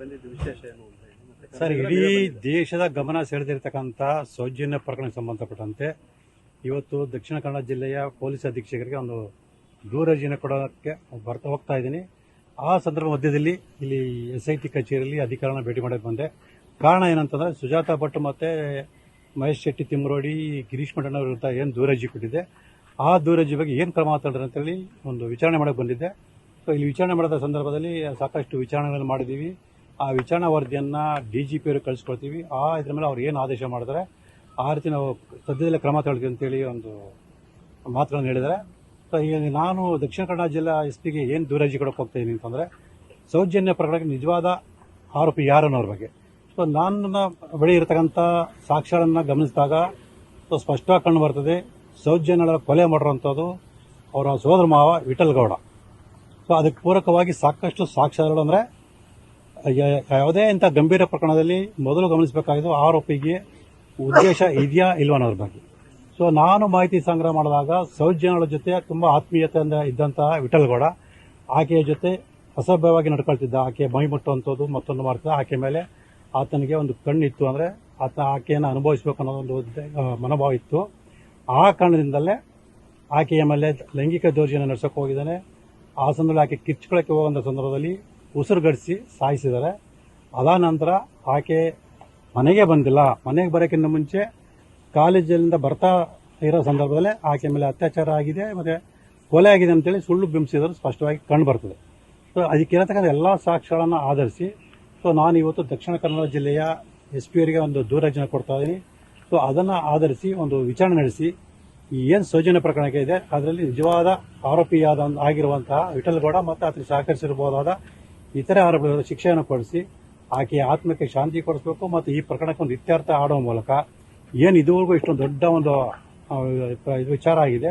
ಬಂದಿದ್ದು ವಿಶೇಷ ಏನು ಅಂತ ಹೇಳಿ. ಮತ್ತೆ ಸರ್ ಇಡೀ ದೇಶದ ಗಮನ ಸೆಳೆದಿರ್ತಕ್ಕಂಥ ಸೌಜನ್ಯ ಪ್ರಕರಣಕ್ಕೆ ಸಂಬಂಧಪಟ್ಟಂತೆ ಇವತ್ತು ದಕ್ಷಿಣ ಕನ್ನಡ ಜಿಲ್ಲೆಯ ಪೊಲೀಸ್ ಅಧೀಕ್ಷಕರಿಗೆ ಒಂದು ದೂರರ್ಜಿನ ಕೊಡೋಕ್ಕೆ ಬರ್ತಾ ಹೋಗ್ತಾ ಇದ್ದೀನಿ. ಆ ಸಂದರ್ಭ ಮಧ್ಯದಲ್ಲಿ ಇಲ್ಲಿ ಎಸ್ ಐ ಟಿ ಕಚೇರಿಯಲ್ಲಿ ಅಧಿಕಾರಿನ ಭೇಟಿ ಮಾಡಕ್ಕೆ ಬಂದೆ. ಕಾರಣ ಏನಂತಂದ್ರೆ ಸುಜಾತ ಭಟ್ ಮತ್ತೆ ಮಹೇಶ್ ಶೆಟ್ಟಿ ತಿಮ್ಮರೋಡಿ ಗಿರೀಶ್ ಮಠಣ್ಣ ವಿರುದ್ಧ ಏನು ದೂರರ್ಜಿ ಕೊಟ್ಟಿದೆ. ಆ ದೂರಜ್ಜಿ ಬಗ್ಗೆ ಏನು ಕ್ರಮ ಅಂತ ಅಂತೇಳಿ ಒಂದು ವಿಚಾರಣೆ ಮಾಡಕ್ಕೆ ಬಂದಿದ್ದೆ. ಸೊ ಇಲ್ಲಿ ವಿಚಾರಣೆ ಮಾಡಿದ ಸಂದರ್ಭದಲ್ಲಿ ಸಾಕಷ್ಟು ವಿಚಾರಣೆಗಳನ್ನು ಮಾಡಿದ್ದೀವಿ ಆ ವಿಚಾರಣಾ ವರದಿಯನ್ನು ಡಿ ಜಿ ಪಿ ಅವ್ರಿಗೆ ಕಳಿಸ್ಕೊಡ್ತೀವಿ ಆ ಇದ್ರ ಮೇಲೆ ಅವ್ರು ಏನು ಆದೇಶ ಮಾಡಿದ್ರೆ, ಆ ರೀತಿ ನಾವು ಸದ್ಯದಲ್ಲೇ ಕ್ರಮ ತಗೊಳ್ತೀವಿ ಅಂತೇಳಿ ಒಂದು ಮಾತುಗಳನ್ನು ಹೇಳಿದರೆ. ಸೊ ಈಗ ನಾನು ದಕ್ಷಿಣ ಕನ್ನಡ ಜಿಲ್ಲಾ ಎಸ್ ಪಿಗೆ ಏನು ದೂರಾಜಿ ಕೊಡೋಕೆ ಹೋಗ್ತಾ ಅಂತಂದರೆ, ಸೌಜನ್ಯ ಪ್ರಕರಣಕ್ಕೆ ನಿಜವಾದ ಆರೋಪಿ ಯಾರು ಅನ್ನೋರ ಬಗ್ಗೆ? ಸೊ ನನ್ನ ಬಳಿ ಇರತಕ್ಕಂಥ ಸಾಕ್ಷ್ಯಗಳನ್ನು ಗಮನಿಸಿದಾಗ ಸೊ ಸ್ಪಷ್ಟವಾಗಿ ಕಂಡು ಬರ್ತದೆ ಸೌಜನ್ಯ ಕೊಲೆ ಮಾಡಿರೋಂಥದ್ದು ಅವರ ಸೋದರ ಮಾವ ವಿಠಲ್ ಗೌಡ. ಸೊ ಅದಕ್ಕೆ ಪೂರಕವಾಗಿ ಸಾಕಷ್ಟು ಸಾಕ್ಷ್ಯಗಳು ಅಂದರೆ ಯಾವುದೇ ಇಂಥ ಗಂಭೀರ ಪ್ರಕರಣದಲ್ಲಿ ಮೊದಲು ಗಮನಿಸಬೇಕಾಗಿದ್ದು ಆರೋಪಿಗೆ ಉದ್ದೇಶ ಇದೆಯಾ ಇಲ್ವಾ ಅನ್ನೋದ್ರ ಬಗ್ಗೆ. ಸೊ ನಾನು ಮಾಹಿತಿ ಸಂಗ್ರಹ ಮಾಡಿದಾಗ ಸೌಜನ್ಯಗಳ ಜೊತೆ ತುಂಬ ಆತ್ಮೀಯತೆಯಿಂದ ಇದ್ದಂತಹ ವಿಠಲ್ಗೌಡ ಆಕೆಯ ಜೊತೆ ಅಸಭ್ಯವಾಗಿ ನಡ್ಕೊಳ್ತಿದ್ದ ಆಕೆ ಮೈ ಮುಟ್ಟುವಂಥದ್ದು ಮತ್ತೊಂದು ಮಾಡ್ತಿದ್ದ ಆಕೆ ಮೇಲೆ ಆತನಿಗೆ ಒಂದು ಕಣ್ಣಿತ್ತು ಅಂದರೆ ಆತ ಆಕೆಯನ್ನು ಅನುಭವಿಸಬೇಕು ಅನ್ನೋ ಒಂದು ಮನೋಭಾವ ಇತ್ತು. ಆ ಕಾರಣದಿಂದಲೇ ಆಕೆಯ ಮೇಲೆ ಲೈಂಗಿಕ ದೌರ್ಜನ್ಯ ನಡೆಸೋಕೆ ಹೋಗಿದ್ದಾನೆ. ಆ ಸಂದರ್ಭದಲ್ಲಿ ಆಕೆ ಕಿಚ್ಚುಕೊಳಕ್ಕೆ ಹೋಗುವಂಥ ಸಂದರ್ಭದಲ್ಲಿ ಉಸಿರುಗಡಿಸಿ ಸಾಯಿಸಿದ್ದಾರೆ ಅದಾದ ನಂತರ ಆಕೆ ಮನೆಗೆ ಬಂದಿಲ್ಲ. ಮನೆಗೆ ಬರೋಕ್ಕಿಂತ ಮುಂಚೆ ಕಾಲೇಜಲ್ಲಿಂದ ಬರ್ತಾ ಇರೋ ಸಂದರ್ಭದಲ್ಲಿ ಆಕೆ ಮೇಲೆ ಅತ್ಯಾಚಾರ ಆಗಿದೆ. ಮತ್ತು ಕೊಲೆ ಆಗಿದೆ ಅಂತೇಳಿ ಸುಳ್ಳು ಬಿಂಬಿಸಿದ್ರು. ಸ್ಪಷ್ಟವಾಗಿ ಕಂಡು ಬರ್ತದೆ. ಸೊ ಅದಕ್ಕಿರತಕ್ಕಂಥ ಎಲ್ಲ ಸಾಕ್ಷ್ಯಗಳನ್ನು ಆಧರಿಸಿ ಸೊ ನಾನು ಇವತ್ತು ದಕ್ಷಿಣ ಕನ್ನಡ ಜಿಲ್ಲೆಯ ಎಸ್ ಪಿ ಅವರಿಗೆ ಒಂದು ದೂರಜ್ಞಾನ ಕೊಡ್ತಾ ಇದ್ದೀನಿ. ಸೊ ಅದನ್ನು ಆಧರಿಸಿ ಒಂದು ವಿಚಾರಣೆ ನಡೆಸಿ ಏನು ಸೌಜನ್ಯ ಪ್ರಕರಣಕ್ಕೆ ಇದೆ, ಅದರಲ್ಲಿ ನಿಜವಾದ ಆರೋಪಿಯಾದ, ಆಗಿರುವಂತಹ ವಿಠಲ್ಗೌಡ ಮತ್ತು ಅದಕ್ಕೆ ಸಹಕರಿಸಿರಬಹುದಾದ ಇತರೆ ಆರೋಪಿಗಳ ಶಿಕ್ಷೆಯನ್ನು ಕೊಡಿಸಿ ಆಕೆಯ ಆತ್ಮಕ್ಕೆ ಶಾಂತಿ ಕೊಡಿಸಬೇಕು ಮತ್ತು ಈ ಪ್ರಕರಣಕ್ಕೆ ಒಂದು ಇತ್ಯರ್ಥ ಆಡುವ ಮೂಲಕ ಏನು ಇದುವರೆಗೂ ಇಷ್ಟೊಂದು ದೊಡ್ಡ ಒಂದು ಆ, ವಿಚಾರ ಆಗಿದೆ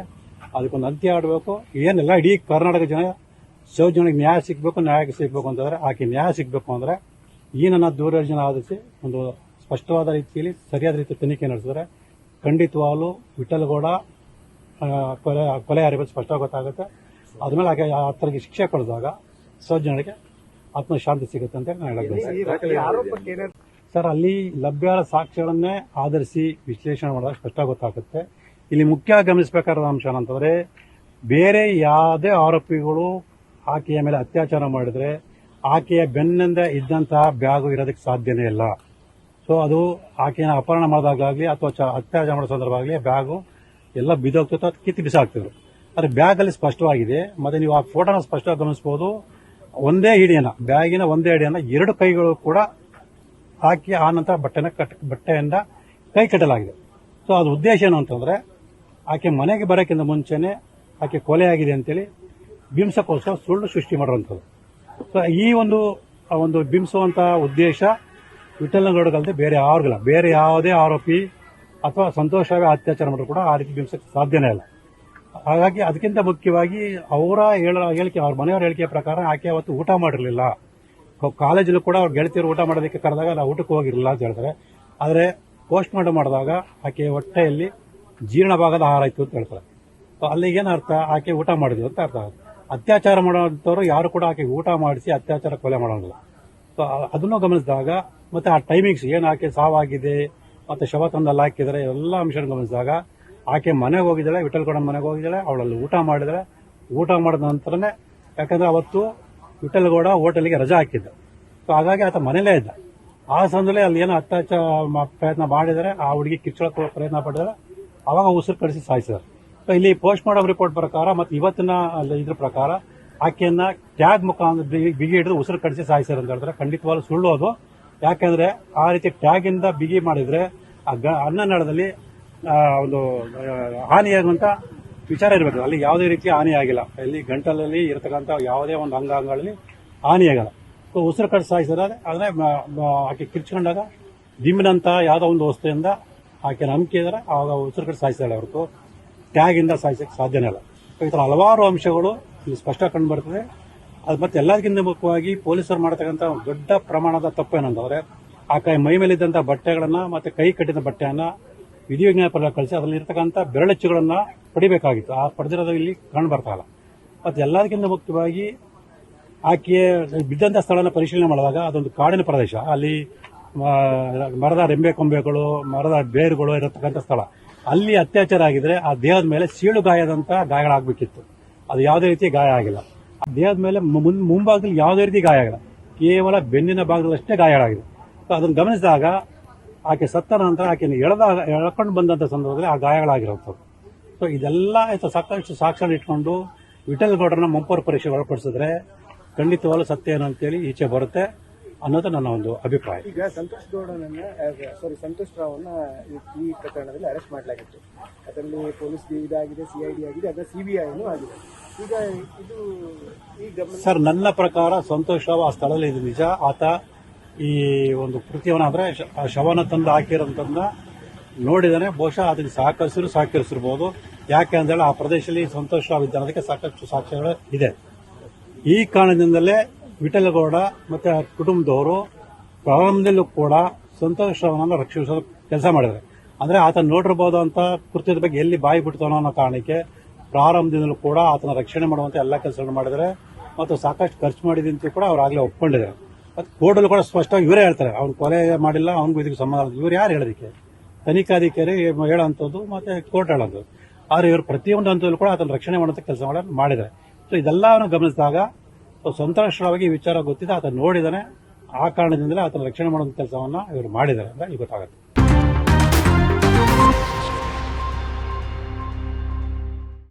ಅದಕ್ಕೊಂದು ಅಂತ್ಯ ಆಡಬೇಕು. ಏನೆಲ್ಲ ಇಡೀ ಕರ್ನಾಟಕ ಜನ ಸೌಜನ್ಯಕ್ಕೆ ನ್ಯಾಯ ಸಿಗಬೇಕು ನ್ಯಾಯಕ್ಕೆ ಸಿಗಬೇಕು ಅಂತಂದರೆ ಆಕೆ ನ್ಯಾಯ ಸಿಗಬೇಕು ಅಂದರೆ ಈ ನನ್ನ ಆಧರಿಸಿ ಒಂದು ಸ್ಪಷ್ಟವಾದ ರೀತಿಯಲ್ಲಿ ಸರಿಯಾದ ರೀತಿ ತನಿಖೆ ನಡೆಸಿದ್ರೆ ಖಂಡಿತವಾಗಲೂ ವಿಠಲಗೌಡ ಆ, ಕೊಲೆ ಕೊಲೆ ಆರೋಪ ಸ್ಪಷ್ಟ ಗೊತ್ತಾಗುತ್ತೆ. ಅದ್ಮೇಲೆ ಆಕೆ ಹತ್ತರಿಗೆ ಶಿಕ್ಷೆ ಕೊಡಿದಾಗ ಸೌಜನ್ಯಕ್ಕೆ ಆತ್ಮಶಾಂತಿ ಸಿಗುತ್ತೆ ಅಂತ ನಾನು ಹೇಳಕ್? ಸರ್ ಅಲ್ಲಿ ಲಭ್ಯ ಸಾಕ್ಷ್ಯಗಳನ್ನೇ ಆಧರಿಸಿ ವಿಶ್ಲೇಷಣೆ ಮಾಡಿದಾಗ ಸ್ಪಷ್ಟ ಗೊತ್ತಾಗುತ್ತೆ. ಇಲ್ಲಿ ಮುಖ್ಯ ಗಮನಿಸಬೇಕಾದ ಅಂಶ ಏನಂತಂದ್ರೆ ಬೇರೆ ಯಾವುದೇ ಆರೋಪಿಗಳು ಆಕೆಯ ಮೇಲೆ ಅತ್ಯಾಚಾರ ಮಾಡಿದ್ರೆ ಆಕೆಯ ಬೆನ್ನಿಂದ ಇದ್ದಂತಹ ಬ್ಯಾಗು ಇರೋದಕ್ಕೆ ಸಾಧ್ಯನೇ ಇಲ್ಲ. ಸೊ ಅದು ಆಕೆಯ ಅಪಹರಣ ಮಾಡಿದಾಗಲಿ ಅಥವಾ ಚ- ಅತ್ಯಾಚಾರ ಮಾಡೋ ಸಂದರ್ಭ ಆಗಲಿ ಬ್ಯಾಗು ಎಲ್ಲ ಬಿದ್ದೋಗ್ತಿತ್ತು ಅಥವಾ ಕಿತ್ತು ಬಿಸಾಕ್ತಿದ್ರು. ಆದರೆ ಬ್ಯಾಗ್ ಅಲ್ಲಿ ಸ್ಪಷ್ಟವಾಗಿದೆ. ಮತ್ತೆ ನೀವು ಆ ಫೋಟೋನ ಸ್ಪಷ್ಟವಾಗಿ ಗಮನಿಸಬಹುದು ಒಂದೇ ಹಿಡಿಯನ್ನ ಬ್ಯಾಗಿನ ಒಂದೇ ಹಿಡಿಯನ್ನ ಎರಡು ಕೈಗಳು ಕೂಡ ಹಾಕಿ ಆ ನಂತರ ಬಟ್ಟೆನ ಕಟ್, ಬಟ್ಟೆಯಿಂದ ಕೈ ಕಟ್ಟಲಾಗಿದೆ ಸೊ ಅದು ಉದ್ದೇಶ ಏನು ಅಂತಂದ್ರೆ, ಆಕೆ ಮನೆಗೆ ಬರೋಕ್ಕಿಂತ ಮುಂಚೆನೆ ಆಕೆ ಕೊಲೆ ಆಗಿದೆ ಅಂತೇಳಿ ಬಿಂಸಕ್ಕೋಸ್ಕರ ಸುಳ್ಳು ಸೃಷ್ಟಿ ಮಾಡುವಂಥದ್ದು. ಸೊ ಈ ಒಂದು ಒಂದು ಬಿಂಸುವಂತಹ ಉದ್ದೇಶ ವಿಠಲಗೌಡಗಲ್ಲದೆ ಬೇರೆ ಯಾರಿಗಲ್ಲ ಬೇರೆ ಯಾವುದೇ ಆರೋಪಿ ಅಥವಾ ಸಂತೋಷವೇ ಅತ್ಯಾಚಾರ ಮಾಡಿದ್ರು ಕೂಡ ಆ ರೀತಿ ಬಿಂಬಿಸಕ್ಕೆ ಸಾಧ್ಯನೇ ಇಲ್ಲ. ಹಾಗಾಗಿ ಅದಕ್ಕಿಂತ ಮುಖ್ಯವಾಗಿ ಅವರ ಹೇಳ, ಹೇಳಿಕೆ, ಅವ್ರ ಮನೆಯವರ ಹೇಳಿಕೆಯ ಪ್ರಕಾರ ಆಕೆ ಅವತ್ತು ಊಟ ಮಾಡಿರಲಿಲ್ಲ. ಕಾಲೇಜಲ್ಲೂ ಕೂಡ ಅವ್ರ ಗೆಳತಿಯರು ಊಟ ಮಾಡೋದಕ್ಕೆ ಕರೆದಾಗ ನಾವು ಊಟಕ್ಕೆ ಹೋಗಿರಲಿಲ್ಲ ಅಂತ ಹೇಳ್ತಾರೆ. ಆದರೆ ಪೋಸ್ಟ್ ಮಾರ್ಟಮ್ ಮಾಡಿದಾಗ ಆಕೆ ಹೊಟ್ಟೆಯಲ್ಲಿ ಜೀರ್ಣ ಭಾಗದ ಆಹಾರ ಇತ್ತು ಅಂತ ಹೇಳ್ತಾರೆ. ಏನು ಅರ್ಥ? ಆಕೆ ಊಟ ಮಾಡಿದ್ವಿ ಅಂತ ಅರ್ಥ ಆಗುತ್ತೆ. ಅತ್ಯಾಚಾರ ಮಾಡೋಂಥವ್ರು ಯಾರು ಕೂಡ ಆಕೆ ಊಟ ಮಾಡಿಸಿ ಅತ್ಯಾಚಾರ ಕೊಲೆ ಮಾಡೋಂಗಿಲ್ಲ. ಸೊ ಅದನ್ನು ಗಮನಿಸಿದಾಗ ಮತ್ತೆ ಆ ಟೈಮಿಂಗ್ಸ್ ಏನು ಆಕೆ ಸಾವಾಗಿದೆ, ಮತ್ತೆ ಶವ ತಂದಲ್ಲಿ ಹಾಕಿದರೆ ಎಲ್ಲ ಅಂಶಗಳನ್ನು ಗಮನಿಸಿದಾಗ ಆಕೆ ಮನೆಗೆ ಹೋಗಿದ್ದಾಳೆ ವಿಠಲ್ಗೌಡ ಮನೆಗೆ ಹೋಗಿದ್ದಾಳೆ ಅವಳಲ್ಲಿ ಊಟ ಮಾಡಿದಾಳೆ. ಊಟ ಮಾಡಿದ ನಂತರನೇ ಯಾಕಂದ್ರೆ ಅವತ್ತು ವಿಠಲ್ಗೌಡ ಹೋಟೆಲ್ಗೆ ರಜಾ ಹಾಕಿದ್ದ. ಸೊ ಹಾಗಾಗಿ ಆತ ಮನೇಲೇ ಇದ್ದ. ಆ ಸಂದರ್ಭದಲ್ಲಿ ಅಲ್ಲಿ ಏನೋ ಅತ್ಯಾಚಾರ ಮ- ಪ್ರಯತ್ನ ಮಾಡಿದರೆ ಆ ಹುಡುಗಿ ಕಿಚ್ಚಳಕ್ಕೆ ಪ್ರಯತ್ನ ಪಟ್ಟಿದ್ದಾರೆ ಅವಾಗ ಉಸಿರು ಕಡಿಸಿ ಸಾಯಿಸಿದ್ದಾರೆ ಸೊ ಇಲ್ಲಿ ಪೋಸ್ಟ್ ಮಾರ್ಟಮ್ ರಿಪೋರ್ಟ್ ಪ್ರಕಾರ ಮತ್ತು ಇವತ್ತಿನ ಇದ್ರ ಪ್ರಕಾರ ಆಕೆಯನ್ನ ಟ್ಯಾಗ್ ಮುಖಾಂತರ ಬಿಗಿ- ಹಿಡಿದು ಉಸಿರು ಕಡಿಸಿ ಸಾಯಿಸಿದ್ರು ಅಂತ ಹೇಳಿದ್ರೆ ಖಂಡಿತವಾಗ್ಲೂ ಸುಳ್ಳು ಅದು. ಯಾಕೆಂದ್ರೆ ಆ ರೀತಿ ಟ್ಯಾಗ್ ಇಂದ ಬಿಗಿ ಮಾಡಿದ್ರೆ ಆ ಆ, ಒಂದು ಹಾನಿಯಾಗುವಂಥ ವಿಚಾರ ಇರಬೇಕು. ಅಲ್ಲಿ ಯಾವುದೇ ರೀತಿ ಹಾನಿ ಆಗಿಲ್ಲ. ಇಲ್ಲಿ ಗಂಟಲಲ್ಲಿ ಇರತಕ್ಕಂಥ ಯಾವುದೇ ಒಂದು ಅಂಗಾಂಗಗಳಲ್ಲಿ ಹಾನಿಯಾಗಲ್ಲ ಸೊ, ಉಸಿರು ಕಟ್ಟು ಸಾಯಿಸಿದ್ರೆ ಆದ್ರೆ ಆಕೆ ಕಿರ್ಚ್ಕೊಂಡಾಗ ದಿಮ್ಮಿನಂತ ಯಾವುದೋ ಒಂದು ವಸ್ತುವಿಂದ ಆಕೆ ನಂಬಿಕೆ ಇದ್ರೆ ಆವಾಗ ಉಸಿರು ಕಟ್ಟು ಸಾಯಿಸಿದಾಳೆ ಹೊರತು ಟ್ಯಾಗಿಂದ ಸಾಯಿಸೋಕ್ಕೆ ಸಾಧ್ಯನೇ ಇಲ್ಲ. ಈ ಥರ ಹಲವಾರು ಅಂಶಗಳು ಇಲ್ಲಿ ಸ್ಪಷ್ಟ ಕಂಡು ಬರ್ತದೆ. ಅದು ಮತ್ತೆ ಎಲ್ಲದಕ್ಕಿಂತ ಮುಖ್ಯವಾಗಿ ಪೊಲೀಸರು ಮಾಡತಕ್ಕಂಥ ದೊಡ್ಡ ಪ್ರಮಾಣದ ತಪ್ಪು ಏನಂತಂದ್ರೆ ಆ ಕೈ ಮೈ ಮೇಲಿದ್ದಂಥ ಬಟ್ಟೆಗಳನ್ನು ಮತ್ತೆ ಕೈ ಕಟ್ಟಿದ ಬಟ್ಟೆಯನ್ನ ವಿಧಿವಿಜ್ಞಾನ ಪರ ಕಳಿಸಿ, ಅದರಲ್ಲಿ ಇರತಕ್ಕಂಥ ಬೆರಳಚ್ಚುಗಳನ್ನು ಪಡಿಬೇಕಾಗಿತ್ತು. ಆ ಪಡೆದಿರೋದು ಇಲ್ಲಿ ಬರ್ತಾ ಇಲ್ಲ. ಮತ್ತು ಎಲ್ಲದಕ್ಕಿಂತ ಮುಖ್ಯವಾಗಿ ಆಕೆಯ ಬಿದ್ದಂಥ ಸ್ಥಳನ ಪರಿಶೀಲನೆ ಮಾಡಿದಾಗ ಅದೊಂದು ಕಾಡಿನ ಪ್ರದೇಶ. ಅಲ್ಲಿ ಮರದ ರೆಂಬೆ ಕೊಂಬೆಗಳು, ಮರದ ಬೇರುಗಳು ಇರತಕ್ಕಂಥ ಸ್ಥಳ. ಅಲ್ಲಿ ಅತ್ಯಾಚಾರ ಆಗಿದ್ರೆ ಆ ದೇಹದ ಮೇಲೆ ಸೀಳು ಗಾಯದಂತ ಗಾಯಗಳಾಗಬೇಕಿತ್ತು ಅದು ಯಾವುದೇ ರೀತಿ ಗಾಯ ಆಗಿಲ್ಲ. ಆ ದೇಹದ ಮೇಲೆ ಮುಂಭಾಗದಲ್ಲಿ ಯಾವುದೇ ರೀತಿ ಗಾಯ ಆಗಿಲ್ಲ. ಕೇವಲ ಬೆನ್ನಿನ ಭಾಗದಲ್ಲಷ್ಟೇ ಗಾಯಗಳಾಗಿದೆ ಅದನ್ನು ಗಮನಿಸಿದಾಗ ಆಕೆ ಸತ್ತ ನಂತರ ಆಕೆಯನ್ನು ಎಳೆದಾಗ ಎಳ್ಕೊಂಡು ಬಂದಂತ ಸಂದರ್ಭದಲ್ಲಿ ಆ ಗಾಯಗಳಾಗಿರುತ್ತೆ ಸೊ ಇದೆಲ್ಲ ಆಯ್ತು. ಸಾಕಷ್ಟು ಸಾಕ್ಷರ ಇಟ್ಕೊಂಡು ವಿಠಲ್ ಗೌಡರನ್ನ ಮುಂಪರ್ ಪರೀಕ್ಷೆ ಒಳಪಡಿಸಿದ್ರೆ ಖಂಡಿತವಾಗ್ಲೂ ಸತ್ಯ ಏನು ಅಂತೇಳಿ ಈಚೆ ಬರುತ್ತೆ ಅನ್ನೋದು ನನ್ನ ಒಂದು ಅಭಿಪ್ರಾಯ. ಈಗ ಸಂತೋಷ್ ಗೌಡನನ್ನ ಸಾರಿ ಸಂತೋಷ್ ರಾವ್ನ ಈ- ಈ ಪ್ರಕರಣದಲ್ಲಿ ಅರೆಸ್ಟ್ ಮಾಡಲಾಗಿತ್ತು. ಅದರಲ್ಲಿ ಪೊಲೀಸ್ ಇದಾಗಿದೆ ಸಿಐಡಿ ಆಗಿದೆ ಅದರ ಸಿಬಿಐನು ಆಗಿದೆ. ಈಗ ಇದು ಈ ಸರ್ ನನ್ನ ಪ್ರಕಾರ ಸಂತೋಷ್ ರಾವ್ ಆ ಸ್ಥಳದಲ್ಲಿ ಇದು ನಿಜ. ಆತ ಈ ಒಂದು ಕೃತ್ಯವನ್ನ ಅಂದರೆ ಆ ಶವನ ತಂದು ಹಾಕಿರೋಂಥದ್ದನ್ನ ನೋಡಿದರೆ ಬಹುಶಃ ಅದಕ್ಕೆ ಸಹಕರಿಸಿರು ಸಹಕರಿಸಿರ್ಬೋದು ಯಾಕೆ ಅಂದ್ರೆ ಆ ಪ್ರದೇಶದಲ್ಲಿ ಸಂತೋಷ ಅದಕ್ಕೆ ಸಾಕಷ್ಟು ಸಾಕ್ಷ್ಯಗಳು ಇದೆ. ಈ ಕಾರಣದಿಂದಲೇ ವಿಠಲಗೌಡ ಮತ್ತೆ ಕುಟುಂಬದವರು ಪ್ರಾರಂಭದಲ್ಲೂ ಕೂಡ ಸಂತೋಷ್ ರಾವ್ನನ್ನ ರಕ್ಷಿಸೋ ಕೆಲಸ ಮಾಡಿದ್ದಾರೆ. ಅಂದ್ರೆ ಆತ ನೋಡಿರ್ಬೋದು ಅಂತ ಕೃತ್ಯದ ಬಗ್ಗೆ ಎಲ್ಲಿ ಬಾಯಿ ಬಿಡ್ತಾನೋ ಅನ್ನೋ ಕಾರಣಕ್ಕೆ ಪ್ರಾರಂಭದಿಂದಲೂ ಕೂಡ ಆತನ ರಕ್ಷಣೆ ಮಾಡುವಂಥ ಎಲ್ಲ ಕೆಲಸಗಳನ್ನು ಮಾಡಿದ್ದಾರೆ. ಮತ್ತು ಸಾಕಷ್ಟು ಖರ್ಚು ಮಾಡಿದಂತೂ ಕೂಡ ಅವರಾಗಲೇ ಒಪ್ಕೊಂಡಿದ್ದಾರೆ. ಮತ್ತು ಕೋರ್ಟಲ್ಲೂ ಕೂಡ ಸ್ಪಷ್ಟವಾಗಿ ಇವರೇ ಹೇಳ್ತಾರೆ, ಅವ್ನು ಕೊಲೆ ಮಾಡಿಲ್ಲ, ಅವ್ನಿಗೂ ಇದಕ್ಕೆ ಸಂಬಂಧ. ಇವ್ರು ಯಾರು ಹೇಳೋದಕ್ಕೆ? ತನಿಖಾಧಿಕಾರಿ ಹೇಳೋಂಥದ್ದು, ಮತ್ತೆ ಕೋರ್ಟ್ ಹೇಳೋದು. ಆದ್ರೆ ಇವರು ಪ್ರತಿಯೊಂದು ಹಂತದಲ್ಲೂ ಕೂಡ ಅದನ್ನು ರಕ್ಷಣೆ ಮಾಡುವಂತ ಕೆಲಸ ಮಾಡಿದ್ದಾರೆ. ಸೊ ಇದೆಲ್ಲವನ್ನು ಗಮನಿಸಿದಾಗ ಸಂತೋಷವಾಗಿ ವಿಚಾರ ಗೊತ್ತಿದೆ, ಆತ ನೋಡಿದಾನೆ, ಆ ಕಾರಣದಿಂದಲೇ ಆತನ ರಕ್ಷಣೆ ಮಾಡುವಂತ ಕೆಲಸವನ್ನ ಇವರು ಮಾಡಿದ್ದಾರೆ ಅಂತ ಈಗ ಗೊತ್ತಾಗುತ್ತೆ.